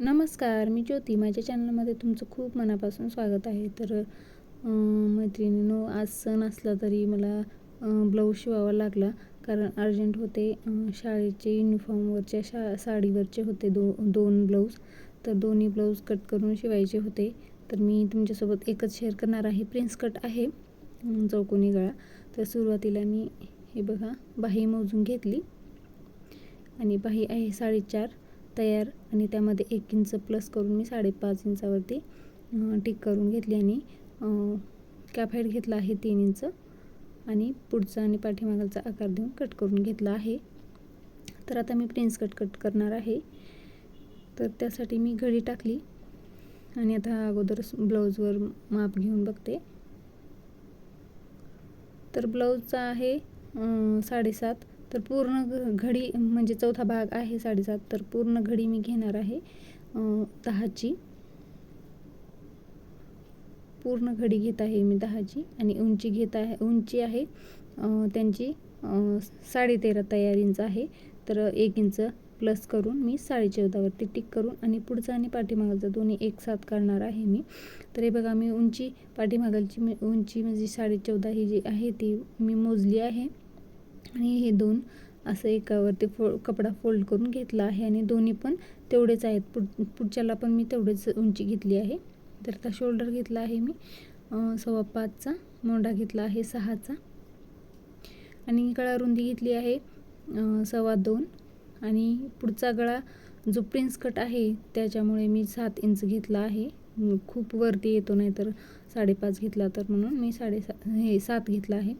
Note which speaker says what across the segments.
Speaker 1: नमस्कार मी ज्योती. माझ्या चॅनलमध्ये तुमचं खूप मनापासून स्वागत आहे. तर मैत्रिणीनो मैत्रिणींनो आज सण असला तरी मला ब्लाऊज शिवावा लागला. कारण अर्जंट होते शाळेचे युनिफॉर्मवरच्या शा साडीवरचे होते दो दोन ब्लाऊज. तर दोन्ही ब्लाऊज कट करून शिवायचे होते. तर मी तुमच्यासोबत एकच शेअर करणार आहे. प्रिन्स कट आहे. चौकोनी गळा. तर सुरुवातीला मी हे बघा बाही मोजून घेतली. आणि बाही आहे साडेचार. तयार आणि त्यामध्ये एक इंच प्लस करून मी साडेपाच इंचावरती टिक करून घेतली आणि कॅफाईट घेतला आहे तीन इंच आणि पुढचा आणि पाठीमागाचा आकार देऊन कट करून घेतला आहे. तर आता मी प्रिन्स कट कट करणार आहे. तर त्यासाठी मी घडी टाकली आणि आता अगोदर ब्लाऊजवर माप घेऊन बघते. तर ब्लाऊजचा आहे साडेसात तर पूर्ण घ- घडी म्हणजे चौथा भाग आहे साडेसात तर पूर्ण घडी मी घेणार आहे दहाची. पूर्ण घडी घेत आहे मी दहाची आणि उंची घेत आहे उंची आहे त्यांची साडेतेरा तयार इंच आहे. तर एक इंच प्लस करून मी साडेचौदावरती टिक करून आणि पुढचा आणि पाठीमागाचा दोन्ही एक साथ काढणार आहे मी. तर हे बघा मी उंची पाठीमागाची मी उंची म्हणजे साडेचौदा ही जी आहे ती मी मोजली आहे. आणि हे दोन असं एकावरती फो कपडा फोल्ड करून घेतला आहे आणि दोन्ही पण तेवढेच आहेत. पुढ पुढच्याला पण मी तेवढेच उंची घेतली आहे. तर आता शोल्डर घेतला आहे मी. सव्वा पाचचा मोंडा घेतला आहे सहाचा. आणि गळा रुंदी घेतली आहे सव्वा दोन. आणि पुढचा गळा जो प्रिन्स कट आहे त्याच्यामुळे मी सात इंच घेतला आहे. खूप वरती येतो नाही तर साडेपाच घेतला तर म्हणून मी साडेसा हे सात घेतला आहे.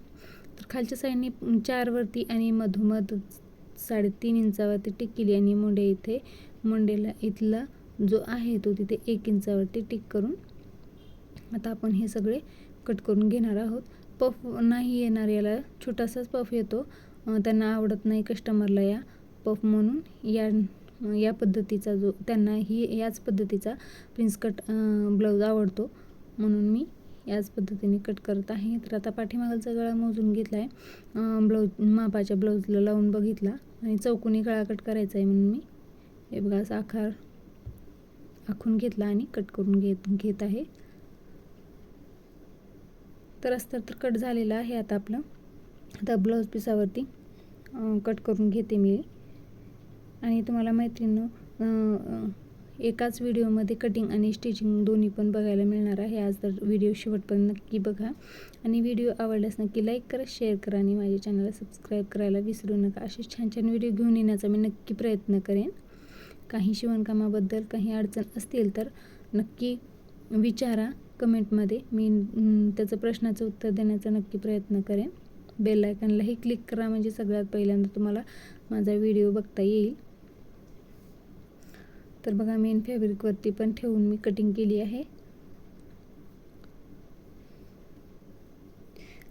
Speaker 1: तर खालच्या साईडने चारवरती आणि मधोमध साडेतीन इंचावरती टिकली केली आणि मुंडे इथे मुंडेला इथला जो आहे तो तिथे एक इंचावरती टिक करून आता आपण हे सगळे कट करून घेणार आहोत. पफ नाही येणार याला छोटासाच पफ येतो. त्यांना आवडत नाही कस्टमरला या पफ म्हणून. या या पद्धतीचा जो त्यांना ही याच पद्धतीचा प्रिन्स कट ब्लाऊज आवडतो. म्हणून मी याच पद्धतीने कट करत आहे. तर आता पाठीमागलचा गळा मोजून घेतला आहे ब्लाऊज मापाच्या ब्लाऊजला लावून बघितला. आणि चौकोनी गळा कट करायचा आहे म्हणून मी. हे बघा असा आकार आखून घेतला आणि कट करून घेत घेत आहे. तर अस्तर तर कट झालेलं आहे आता आपलं. आता ब्लाऊज पिसावरती कट करून घेते मी. आणि तुम्हाला मैत्रिणीनं एकाच व्हिडिओमध्ये कटिंग आणि स्टिचिंग दोन्ही पण बघायला मिळणार आहे. आज तर व्हिडिओ शेवटपर्यंत नक्की बघा. आणि व्हिडिओ आवडल्यास नक्की लाईक करा शेअर करा आणि माझ्या चॅनलला सबस्क्राईब करायला विसरू नका. असे छान छान व्हिडिओ घेऊन येण्याचा मी नक्की प्रयत्न करेन. काही शिवणकामाबद्दल काही अडचण असतील तर नक्की विचारा कमेंटमध्ये. मी त्याचं प्रश्नाचं उत्तर देण्याचा नक्की प्रयत्न करेन. बेल आयकनलाही क्लिक करा. म्हणजे सगळ्यात पहिल्यांदा तुम्हाला माझा व्हिडिओ बघता येईल. तर बघा मेन फॅब्रिकवरती पण ठेवून मी कटिंग केली आहे.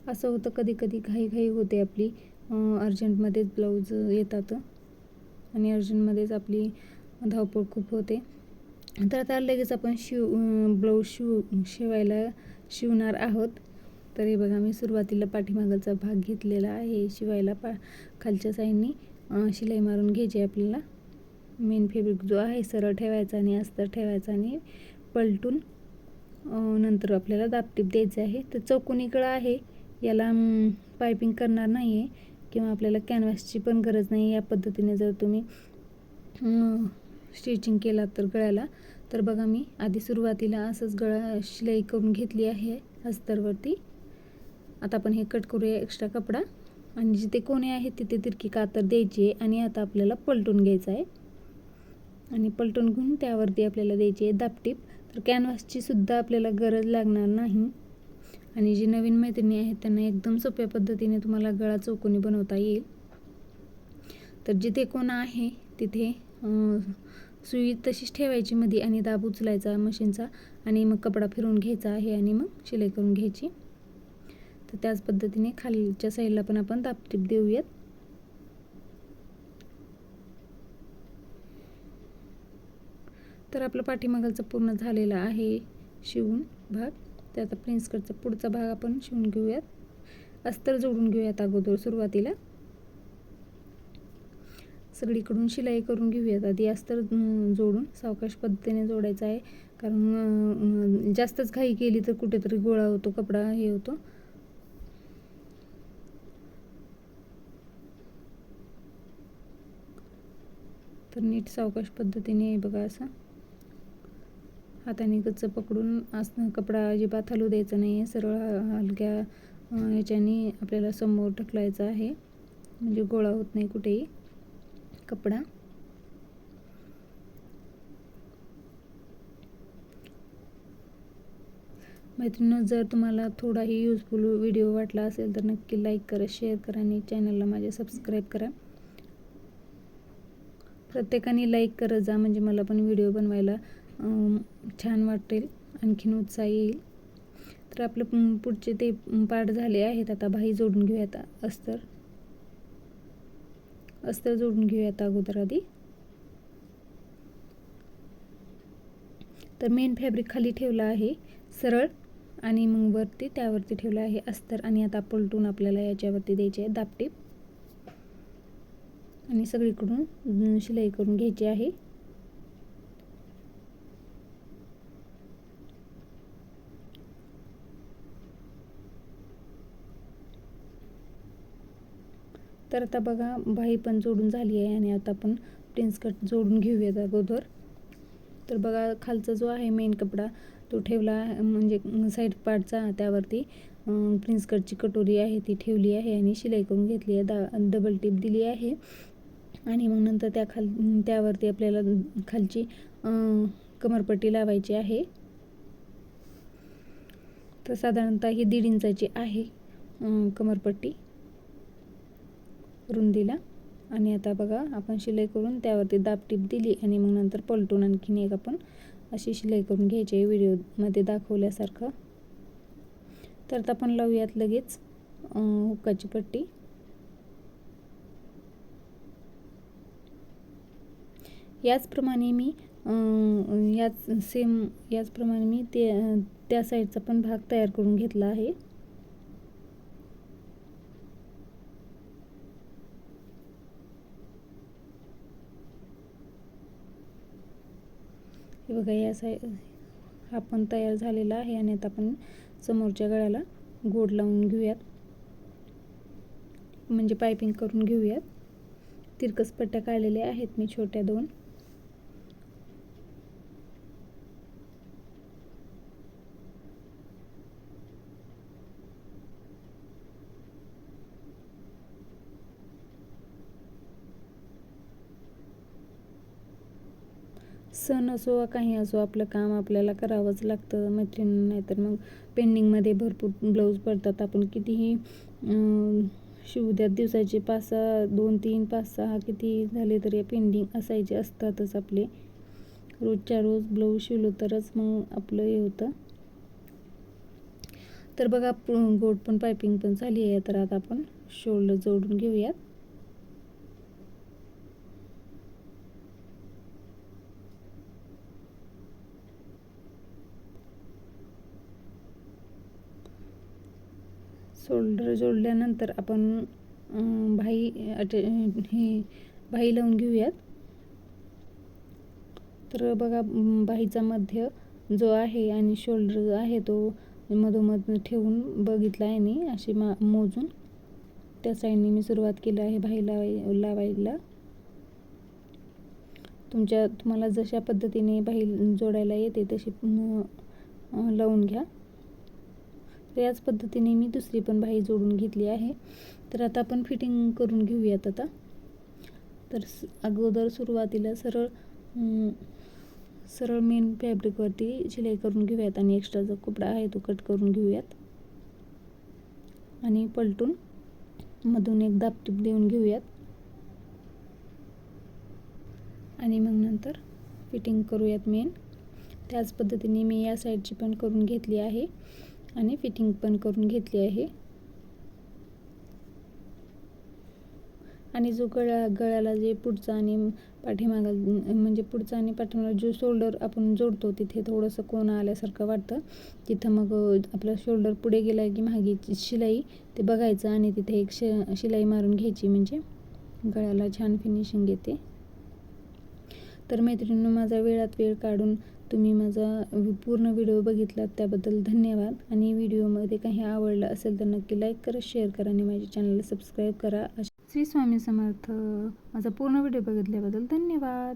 Speaker 1: असं होतं कधी कधी घाई घाई होते आपली अर्जंटमध्येच ब्लाऊज येतात. आणि अर्जंटमध्येच आपली धावपळ खूप होते. तर आता लगेच आपण शिव ब्लाऊज शिव शिवायला शिवणार आहोत. तर हे बघा मी सुरुवातीला पाठीमागाचा भाग घेतलेला आहे शिवायला पा खालच्या साईडनी. शिलाई मारून घ्यायची आहे आपल्याला. मेन फेब्रिक जो आहे सरळ ठेवायचा आणि अस्तर ठेवायचा आणि पलटून नंतर आपल्याला दाबटीप द्यायचे आहे. तर चौकोनी गळा आहे. याला पायपिंग करणार नाही आहे किंवा आपल्याला कॅनव्हासची पण गरज नाही या पद्धतीने जर तुम्ही स्टिचिंग केला तर गळ्याला तर बघा मी आधी सुरुवातीला असंच गळा शिलाई करून घेतली आहे अस्तरवरती. आता आपण हे कट करूया एक्स्ट्रा कपडा. आणि जिथे कोणी आहे तिथे तिरकी कातर द्यायची आहे आणि आता आपल्याला पलटून घ्यायचं आहे. आणि पलटून घेऊन त्यावरती आपल्याला द्यायची आहे दापटीप. तर कॅनव्हासची सुद्धा आपल्याला गरज लागणार नाही. आणि जी नवीन मैत्रिणी आहेत त्यांना एकदम सोप्या पद्धतीने तुम्हाला गळा चौकोनी बनवता येईल. तर जिथे कोण आहे तिथे सुई तशीच ठेवायची मध्ये आणि दाब उचलायचा मशीनचा आणि मग कपडा फिरून घ्यायचा आहे आणि मग शिलाई करून घ्यायची. तर त्याच पद्धतीने खालच्या साईडला पण आपण दाबटीप देऊयात. तर आपलं पाठीमागाचं पूर्ण झालेला आहे शिवून भाग. तर आता प्रिन्सकटचा पुढचा भाग आपण शिवून घेऊयात. अस्तर जोडून घेऊयात अगोदर सुरुवातीला. सगळीकडून शिलाई करून घेऊयात. आधी अस्तर जोडून सावकाश पद्धतीने जोडायचं आहे. कारण जास्तच घाई केली तर कुठेतरी गोळा होतो कपडा हे होतो. तर नीट सावकाश पद्धतीने बघा असं. हाताने गच्च पकडून असं कपडा अजिबात हलू द्यायचा नाही आहे सरळ हलक्या अं, ह्याच्याने आपल्याला समोर ढकलायचा आहे. म्हणजे गोळा होत नाही कुठेही. कपडा. मैत्रिणी जर तुम्हाला थोडाही युजफुल व्हिडिओ वाटला असेल तर नक्की लाईक करा शेअर करा आणि चॅनलला माझ्या सबस्क्राईब करा. प्रत्येकाने लाईक करत जा म्हणजे मला पण व्हिडिओ बनवायला छान वाटेल आणखीन उत्साह येईल. तर आपलं पुढचे ते पाठ झाले आहेत आता भाई जोडून घेऊयात अस्तर. अस्तर जोडून घेऊयात अगोदर आधी. तर मेन फॅब्रिक खाली ठेवला आहे सरळ आणि मग वरती त्यावरती ठेवलं आहे अस्तर आणि आता पलटून आपल्याला याच्यावरती द्यायचे आहे दापटीप. आणि सगळीकडून शिलाई करून घ्यायची आहे. तर आता बघा बाही पण जोडून झाली आहे आणि आता आपण प्रिन्स कट जोडून घेऊयात अगोदर. तर बघा खालचा जो आहे मेन कपडा तो ठेवला म्हणजे साईड पार्टचा त्यावरती प्रिन्स कटची कटोरी आहे ती ठेवली आहे आणि शिलाई करून घेतली आहे दा डबल टिप दिली आहे. आणि मग नंतर त्या खाल त्यावरती आपल्याला खालची कमरपट्टी लावायची आहे. तर साधारणतः ही दीड इंचाची आहे कमरपट्टी. रुंदीला आणि आता बघा आपण शिलाई करून त्यावरती दाबटीप दिली आणि मग नंतर पलटून आणखीन एक आपण अशी शिलाई करून घ्यायची आहे व्हिडिओमध्ये दाखवल्यासारखं. तर आता आपण लावूयात लगेच हुक्काची पट्टी. याचप्रमाणे मी याच सेम याचप्रमाणे मी ते त्या साईडचा पण भाग तयार करून घेतला आहे. हे बघा या साई हा पण तयार झालेला आहे आणि आता आपण समोरच्या गळ्याला गोड लावून घेऊयात. म्हणजे पायपिंग करून घेऊयात. तिरकस पट्ट्या काढलेल्या आहेत मी छोट्या दोन. सण असो वा काही असो आपलं काम आपल्याला करावंच लागतं मैत्रिणी नाहीतर मग पेंडिंगमध्ये भरपूर ब्लाऊज पडतात. आपण कितीही शिवू द्यात दिवसाचे पाच सहा दोन तीन पाच सहा किती झाले तरी पेंडिंग असायचे असतातच आपले. रोजच्या रोज ब्लाऊज शिवलो तरच मग आपलं हे होतं. तर बघा पु- गोड पण पायपिंग पण झाली आहे तर आता आपण शोल्डर जोडून घेऊयात. शोल्डर जोडल्यानंतर आपण भाई अटे हे भाई लावून घेऊयात. तर बघा भाईचा मध्य जो आहे आणि शोल्डर जो आहे तो मधोमध ठेवून बघितला आहे मी अशी मा मोजून. त्या साईडने मी सुरुवात केली आहे भाई लावाय लावायला. तुमच्या तुम्हाला जशा पद्धतीने भाई जोडायला येते तशी लावून घ्या. तर याच पद्धतीने मी दुसरी पण बाही जोडून घेतली आहे. तर आता आपण फिटिंग करून घेऊयात आता. तर अगोदर सुरुवातीला सरळ सरळ मेन फॅब्रिकवरती शिलाई करून घेऊयात आणि एक्स्ट्रा जो कपडा आहे तो कट करून घेऊयात. आणि पलटून मधून एक दापटीप देऊन घेऊयात. आणि मग नंतर फिटिंग करूयात मेन त्याच पद्धतीने मी या साईडची पण करून घेतली आहे. आणि फिटिंग पण करून घेतली आहे. आणि जो गळा गळ्याला जे पुढचा आणि पाठीमागा म्हणजे पुढचा आणि पाठीमागा जो शोल्डर आपण जोडतो तिथे थोडंसं कोण आल्यासारखं वाटतं. तिथं मग आपला शोल्डर पुढे गेला की मागे शिलाई ते बघायचं आणि तिथे एक श शिलाई मारून घ्यायची म्हणजे गळ्याला छान फिनिशिंग येते. तर मैत्रिणींनो माझा वेळात वेळ काढून तुम्ही माझा पूर्ण व्हिडिओ बघितलात त्याबद्दल धन्यवाद. आणि व्हिडिओमध्ये काही आवडलं असेल तर नक्की लाईक करा शेअर करा आणि माझ्या चॅनलला सबस्क्राईब करा. श्री स्वामी समर्थ. माझा पूर्ण व्हिडिओ बघितल्याबद्दल धन्यवाद.